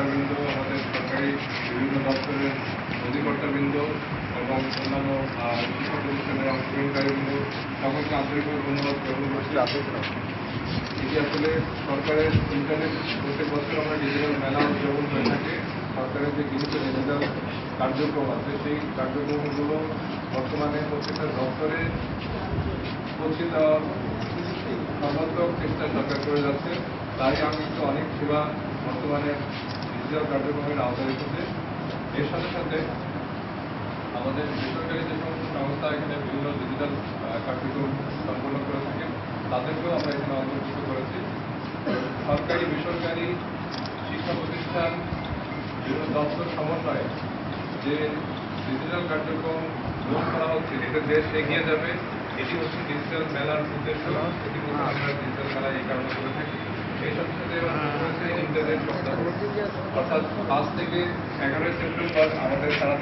কর্মকর্তাবৃন্দ, আমাদের সরকারি বিভিন্ন দপ্তরের অধিকর্তাবৃন্দ এবং অন্যান্য শিক্ষা প্রতিষ্ঠানের অংশগ্রহণকারীবৃন্দ, সকলকে আন্তরিকভাবে ধন্যবাদ জ্ঞাপন করছি এটি আসলে সরকারের ইন্টারনেট প্রত্যেক বছর আমরা ডিজিটাল মেলা উদযাপন হয়ে থাকে। সরকারের যে কিছু ডিজিটাল কার্যক্রম আছে, সেই কার্যক্রমগুলো বর্তমানে প্রত্যেকটা দপ্তরে পৌঁছে দেওয়ার সর্বাত্মক চেষ্টা সরকার করে যাচ্ছে। তাই আমি কিন্তু অনেক সেবা বর্তমানে ডিজিটাল কার্যক্রমের আওতায় এসেছে। এর সাথে সাথে আমাদের বেসরকারি যে সমস্ত সংস্থা এখানে বিভিন্ন ডিজিটাল কার্যক্রম সম্পন্ন করে থাকে, তাদেরকেও আমরা এখানে অন্তর্ভুক্ত করেছি। সরকারি, বেসরকারি শিক্ষা প্রতিষ্ঠান, বিভিন্ন দপ্তর সমন্বয়ে যে ডিজিটাল কার্যক্রম গ্রহণ করা হচ্ছে এতে দেশ এগিয়ে যাবে, এটি হচ্ছে ডিজিটাল মেলার উদ্দেশ্য। এটি আমরা ডিজিটাল মেলা এই কারণে করে থাকি। এই সাথে সাথে ইন্টারনেট অর্থাৎ পাঁচ থেকে এগারোই সেপ্টেম্বর আমাদের সারা